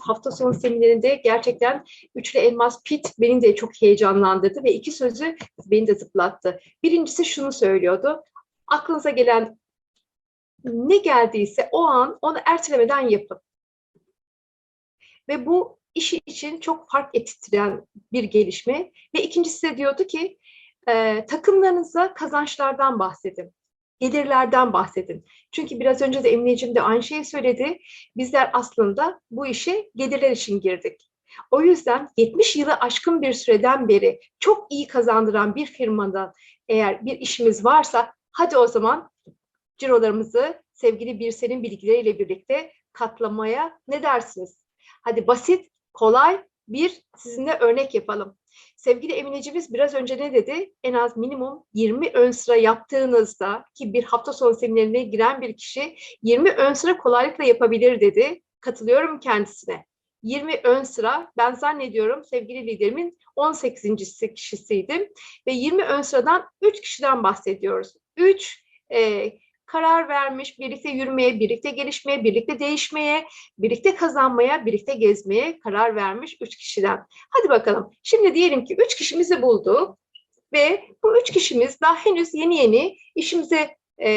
hafta sonu seminerinde gerçekten Üçlü Elmas Pit beni de çok heyecanlandırdı ve iki sözü beni de zıplattı. Birincisi şunu söylüyordu. Aklınıza gelen ne geldiyse o an onu ertelemeden yapın. Ve bu işi için çok fark ettiren bir gelişme. Ve ikincisi de diyordu ki e, takımlarınıza kazançlardan bahsedin. Gelirlerden bahsedin. Çünkü biraz önce de Emineciğim de aynı şeyi söyledi. Bizler aslında bu işe gelirler için girdik. O yüzden 70 yılı aşkın bir süreden beri çok iyi kazandıran bir firmadan eğer bir işimiz varsa hadi o zaman cirolarımızı sevgili Birsel'in bilgileriyle birlikte katlamaya ne dersiniz? Hadi basit, kolay bir sizinle örnek yapalım. Sevgili Emineciğimiz biraz önce ne dedi? En az minimum 20 ön sıra yaptığınızda ki bir hafta sonu seminerine giren bir kişi 20 ön sıra kolaylıkla yapabilir dedi. Katılıyorum kendisine. 20 ön sıra ben zannediyorum sevgili liderimin 18. kişisiydim ve 20 ön sıradan 3 kişiden bahsediyoruz. 3 e, karar vermiş, birlikte yürümeye, birlikte gelişmeye, birlikte değişmeye, birlikte kazanmaya, birlikte gezmeye karar vermiş üç kişiden. Hadi bakalım. Şimdi diyelim ki üç kişimizi bulduk ve bu üç kişimiz daha henüz yeni yeni işimize e,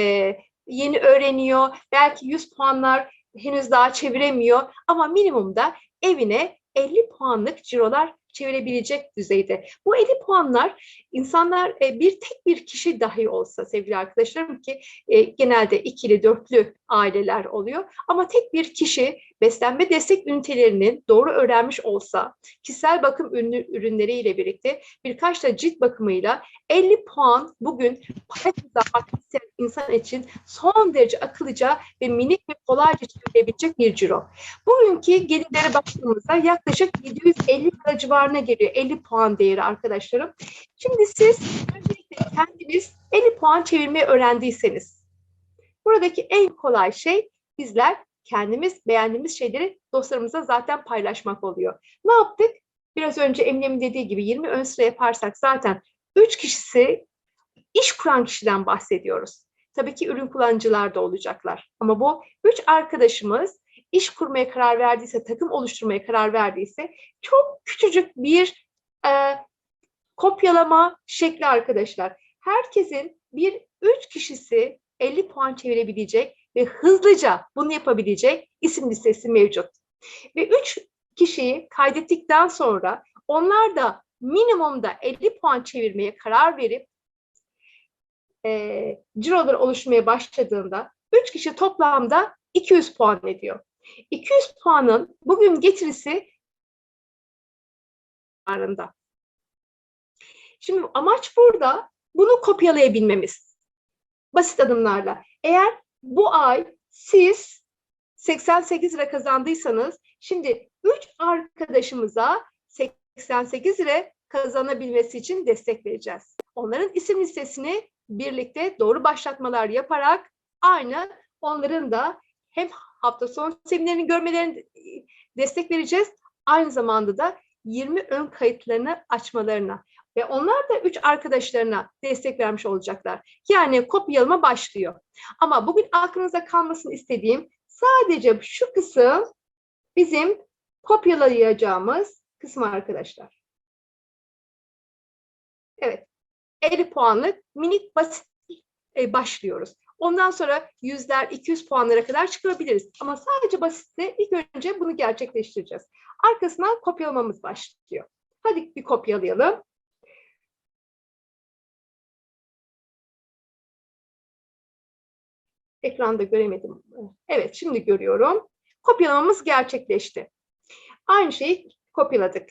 yeni öğreniyor. Belki 100 puanlar henüz daha çeviremiyor ama minimumda evine 50 puanlık cirolar çevirebilecek düzeyde. Bu 50 puanlar insanlar e, bir tek bir kişi dahi olsa sevgili arkadaşlarım ki e, genelde ikili dörtlü aileler oluyor ama tek bir kişi beslenme destek ünitelerinin doğru öğrenmiş olsa kişisel bakım ürünleriyle birlikte birkaç da cilt bakımıyla 50 puan bugün para kazanmak insan için son derece akıllıca ve minik ve kolayca çevrilebilecek bir ciro. Bugünkü gelirlere baktığımızda yaklaşık 750 lira civarına geliyor 50 puan değeri arkadaşlarım. Şimdi siz öncelikle kendiniz 50 puan çevirmeyi öğrendiyseniz buradaki en kolay şey bizler kendimiz beğendiğimiz şeyleri dostlarımıza zaten paylaşmak oluyor. Ne yaptık? Biraz önce Eminem'in dediği gibi 20 ön sıra yaparsak zaten 3 kişisi iş kuran kişiden bahsediyoruz. Tabii ki ürün kullanıcılar da olacaklar. Ama bu üç arkadaşımız iş kurmaya karar verdiyse, takım oluşturmaya karar verdiyse çok küçücük bir e, kopyalama şekli arkadaşlar. Herkesin bir üç kişisi 50 puan çevirebilecek ve hızlıca bunu yapabilecek isim listesi mevcut. Ve üç kişiyi kaydettikten sonra onlar da minimumda 50 puan çevirmeye karar verip e, cirolar oluşmaya başladığında 3 kişi toplamda 200 puan ediyor. 200 puanın bugün getirisi arında. Şimdi amaç burada bunu kopyalayabilmemiz. Basit adımlarla. Eğer bu ay siz 88 lira kazandıysanız şimdi 3 arkadaşımıza 88 lira kazanabilmesi için destek vereceğiz. Onların isim listesini birlikte doğru başlatmalar yaparak aynı onların da hem hafta sonu seminerini görmelerini destek vereceğiz. Aynı zamanda da 20 ön kayıtlarını açmalarına ve onlar da 3 arkadaşlarına destek vermiş olacaklar. Yani kopyalama başlıyor. Ama bugün aklınızda kalmasını istediğim sadece şu kısım bizim kopyalayacağımız kısım arkadaşlar. Evet. 50 puanlık minik basit e, başlıyoruz. Ondan sonra yüzler 200 puanlara kadar çıkabiliriz. Ama sadece basitte ilk önce bunu gerçekleştireceğiz. Arkasından kopyalamamız başlıyor. Hadi bir kopyalayalım. Ekranda göremedim. Evet şimdi görüyorum. Kopyalamamız gerçekleşti. Aynı şeyi kopyaladık.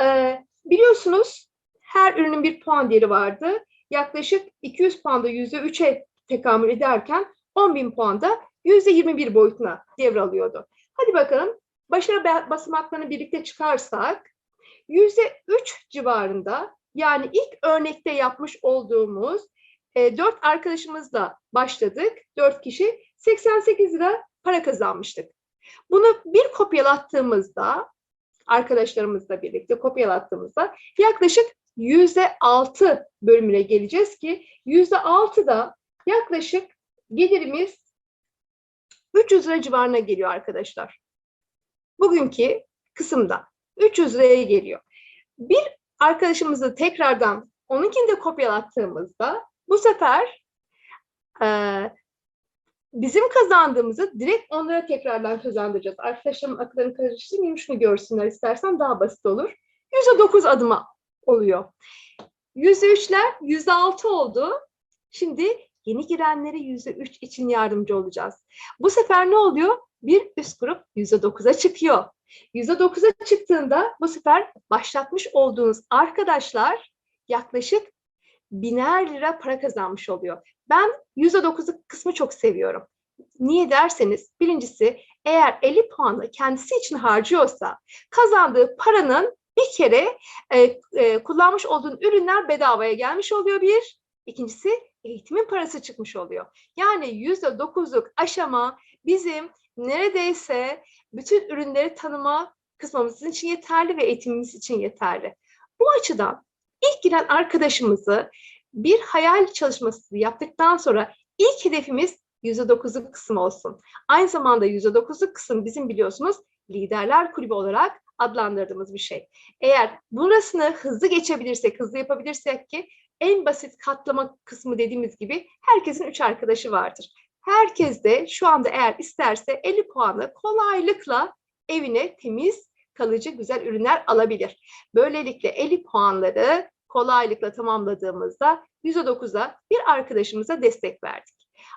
Ee, biliyorsunuz her ürünün bir puan değeri vardı. Yaklaşık 200 puanda %3'e tekamül ederken 10.000 puanda %21 boyutuna devralıyordu. Hadi bakalım başarı basamaklarını birlikte çıkarsak %3 civarında yani ilk örnekte yapmış olduğumuz e, 4 arkadaşımızla başladık. 4 kişi 88 lira para kazanmıştık. Bunu bir kopyalattığımızda arkadaşlarımızla birlikte kopyalattığımızda yaklaşık yüzde altı bölümüne geleceğiz ki yüzde altıda yaklaşık gelirimiz 300 lira civarına geliyor arkadaşlar. bugünkü kısımda 300 liraya geliyor. Bir arkadaşımızı tekrardan onunkini de kopyalattığımızda bu sefer e, bizim kazandığımızı direkt onlara tekrardan kazandıracağız. Arkadaşlarım akıllarını karıştırmayayım şunu görsünler istersen daha basit olur. %9 adıma oluyor. %3'ler %6 oldu. Şimdi yeni girenlere %3 için yardımcı olacağız. Bu sefer ne oluyor? Bir üst grup %9'a çıkıyor. %9'a çıktığında bu sefer başlatmış olduğunuz arkadaşlar yaklaşık biner lira para kazanmış oluyor. Ben %9'luk kısmı çok seviyorum. Niye derseniz birincisi eğer 50 puanı kendisi için harcıyorsa kazandığı paranın bir kere e, e, kullanmış olduğun ürünler bedavaya gelmiş oluyor bir. İkincisi eğitimin parası çıkmış oluyor. Yani yüzde dokuzluk aşama bizim neredeyse bütün ürünleri tanıma kısmımız için yeterli ve eğitimimiz için yeterli. Bu açıdan ilk giren arkadaşımızı bir hayal çalışması yaptıktan sonra ilk hedefimiz %9'luk kısım olsun. Aynı zamanda %9'luk kısım bizim biliyorsunuz liderler kulübü olarak adlandırdığımız bir şey. Eğer burasını hızlı geçebilirsek, hızlı yapabilirsek ki en basit katlama kısmı dediğimiz gibi herkesin üç arkadaşı vardır. Herkes de şu anda eğer isterse 50 puanı kolaylıkla evine temiz, kalıcı, güzel ürünler alabilir. Böylelikle 50 puanları kolaylıkla tamamladığımızda %9'a bir arkadaşımıza destek verdik.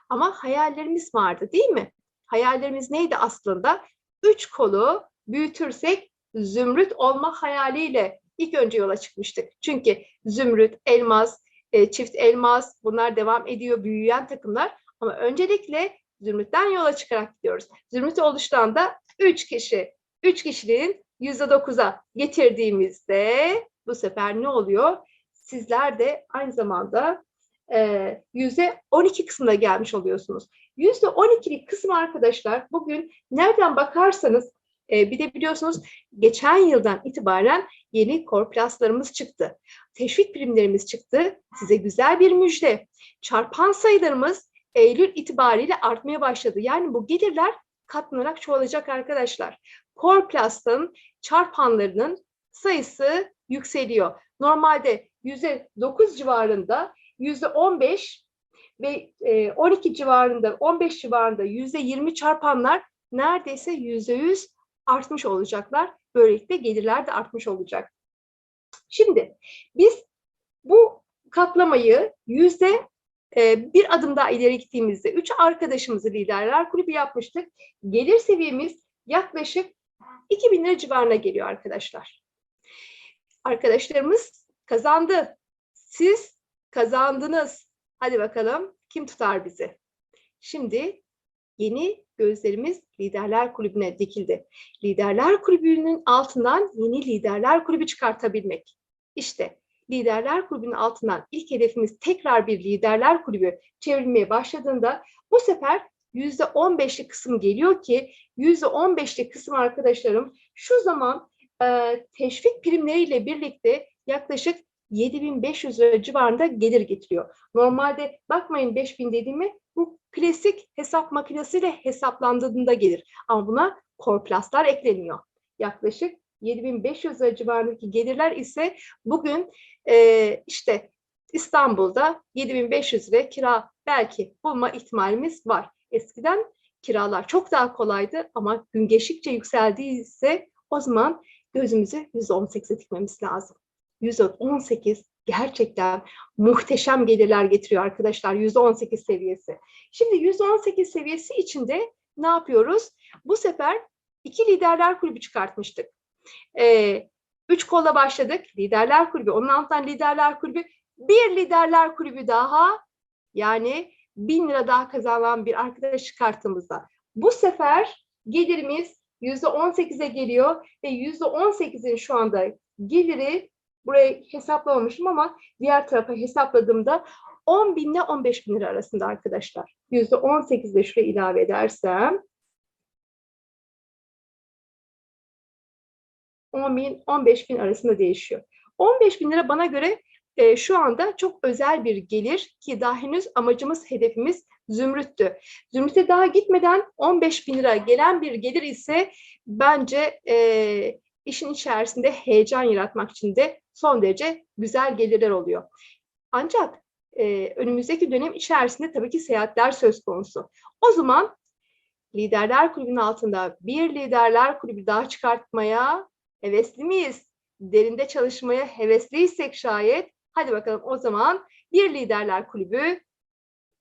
Ama hayallerimiz vardı değil mi? Hayallerimiz neydi aslında? Üç kolu büyütürsek zümrüt olma hayaliyle ilk önce yola çıkmıştık. Çünkü zümrüt, elmas, e, çift elmas bunlar devam ediyor büyüyen takımlar. Ama öncelikle zümrütten yola çıkarak gidiyoruz. Zümrüt oluştan da 3 kişi, 3 kişiliğin %9'a getirdiğimizde bu sefer ne oluyor? Sizler de aynı zamanda e, yüzde 12 kısmına gelmiş oluyorsunuz. Yüzde 12'lik kısım arkadaşlar bugün nereden bakarsanız e, bir de biliyorsunuz geçen yıldan itibaren yeni korplaslarımız çıktı. Teşvik primlerimiz çıktı. Size güzel bir müjde. Çarpan sayılarımız Eylül itibariyle artmaya başladı. Yani bu gelirler katlanarak çoğalacak arkadaşlar. Korplas'ın çarpanlarının sayısı yükseliyor. Normalde %9 civarında, %15 ve 12 civarında, 15 civarında %20 çarpanlar neredeyse %100 artmış olacaklar. Böylelikle gelirler de artmış olacak. Şimdi biz bu katlamayı yüzde e, bir adım daha ileri gittiğimizde üç arkadaşımızı liderler kulübü yapmıştık. Gelir seviyemiz yaklaşık 2000 lira civarına geliyor arkadaşlar. Arkadaşlarımız kazandı. Siz kazandınız. Hadi bakalım kim tutar bizi? Şimdi yeni gözlerimiz Liderler Kulübü'ne dikildi. Liderler Kulübü'nün altından yeni Liderler Kulübü çıkartabilmek. İşte Liderler Kulübü'nün altından ilk hedefimiz tekrar bir Liderler Kulübü çevrilmeye başladığında bu sefer yüzde on beşlik kısım geliyor ki yüzde on beşlik kısım arkadaşlarım şu zaman e, teşvik primleriyle birlikte yaklaşık 7500 lira civarında gelir getiriyor. Normalde bakmayın 5000 dediğimi bu klasik hesap makinesiyle hesaplandığında gelir. Ama buna korplaslar ekleniyor. Yaklaşık 7500 lira civarındaki gelirler ise bugün e, işte İstanbul'da 7500 lira kira belki bulma ihtimalimiz var. Eskiden kiralar çok daha kolaydı ama gün geçtikçe yükseldiyse o zaman gözümüzü %18'e dikmemiz lazım. %18 gerçekten muhteşem gelirler getiriyor arkadaşlar %18 seviyesi. Şimdi %18 seviyesi içinde ne yapıyoruz? Bu sefer iki liderler kulübü çıkartmıştık. Ee, üç kola başladık. Liderler kulübü, onun altından liderler kulübü, bir liderler kulübü daha yani bin lira daha kazanan bir arkadaş çıkarttığımızda. Bu sefer gelirimiz yüzde on sekize geliyor ve yüzde on sekizin şu anda geliri burayı hesaplamamışım ama diğer tarafa hesapladığımda 10 bin ile 15 bin lira arasında arkadaşlar. Yüzde 18 de şuraya ilave edersem 10 bin, 15 bin arasında değişiyor. 15 bin lira bana göre e, şu anda çok özel bir gelir ki daha henüz amacımız, hedefimiz Zümrüt'tü. Zümrüt'e daha gitmeden 15 bin lira gelen bir gelir ise bence e, işin içerisinde heyecan yaratmak için de son derece güzel gelirler oluyor. Ancak e, önümüzdeki dönem içerisinde tabii ki seyahatler söz konusu. O zaman Liderler Kulübü'nün altında bir liderler kulübü daha çıkartmaya hevesli miyiz? Derinde çalışmaya hevesliysek şayet hadi bakalım o zaman bir liderler kulübü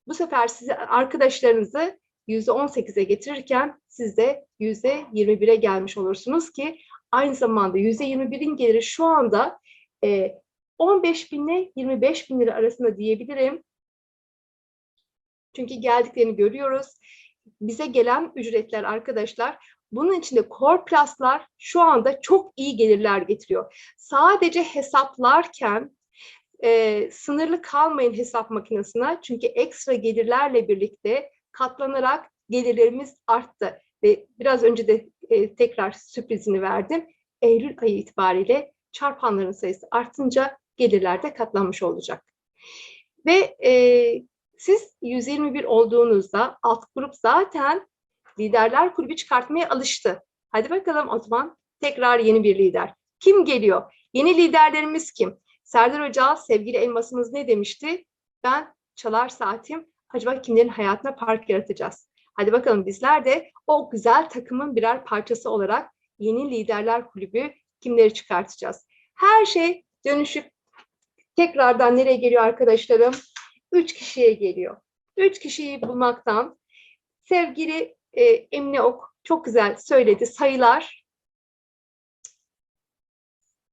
bu sefer size arkadaşlarınızı %18'e getirirken siz de %21'e gelmiş olursunuz ki aynı zamanda %21'in geliri şu anda e, 15 bin ile 25 bin lira arasında diyebilirim. Çünkü geldiklerini görüyoruz. Bize gelen ücretler arkadaşlar bunun içinde Core Plus'lar şu anda çok iyi gelirler getiriyor. Sadece hesaplarken e, sınırlı kalmayın hesap makinesine çünkü ekstra gelirlerle birlikte katlanarak gelirlerimiz arttı. Ve biraz önce de e, tekrar sürprizini verdim. Eylül ayı itibariyle çarpanların sayısı artınca gelirler de katlanmış olacak. Ve e, siz 121 olduğunuzda alt grup zaten liderler kulübü çıkartmaya alıştı. Hadi bakalım o zaman tekrar yeni bir lider. Kim geliyor? Yeni liderlerimiz kim? Serdar Hoca sevgili elmasımız ne demişti? Ben çalar saatim acaba kimlerin hayatına park yaratacağız? Hadi bakalım bizler de o güzel takımın birer parçası olarak yeni liderler kulübü kimleri çıkartacağız? Her şey dönüşüp tekrardan nereye geliyor arkadaşlarım? Üç kişiye geliyor. Üç kişiyi bulmaktan sevgili e, Emine Ok çok güzel söyledi. Sayılar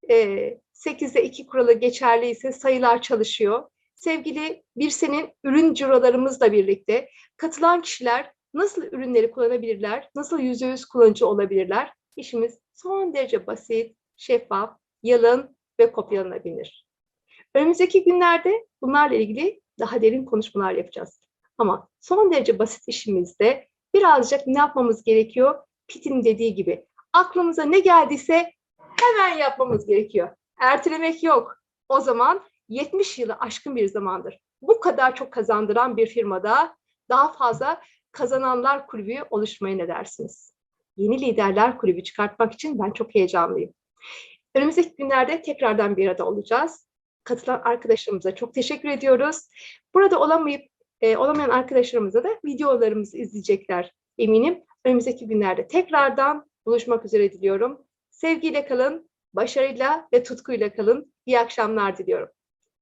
e, 8'de 2 kuralı geçerliyse sayılar çalışıyor. Sevgili Birsen'in ürün cirolarımızla birlikte katılan kişiler nasıl ürünleri kullanabilirler, nasıl yüzde yüz kullanıcı olabilirler? İşimiz son derece basit, şeffaf, yalın ve kopyalanabilir. Önümüzdeki günlerde bunlarla ilgili daha derin konuşmalar yapacağız. Ama son derece basit işimizde birazcık ne yapmamız gerekiyor? Pit'in dediği gibi aklımıza ne geldiyse hemen yapmamız gerekiyor. Ertelemek yok. O zaman 70 yılı aşkın bir zamandır. Bu kadar çok kazandıran bir firmada daha fazla kazananlar kulübü oluşmaya ne dersiniz? Yeni liderler kulübü çıkartmak için ben çok heyecanlıyım. Önümüzdeki günlerde tekrardan bir arada olacağız. Katılan arkadaşlarımıza çok teşekkür ediyoruz. Burada olamayıp e, olamayan arkadaşlarımıza da videolarımızı izleyecekler eminim. Önümüzdeki günlerde tekrardan buluşmak üzere diliyorum. Sevgiyle kalın, başarıyla ve tutkuyla kalın. İyi akşamlar diliyorum.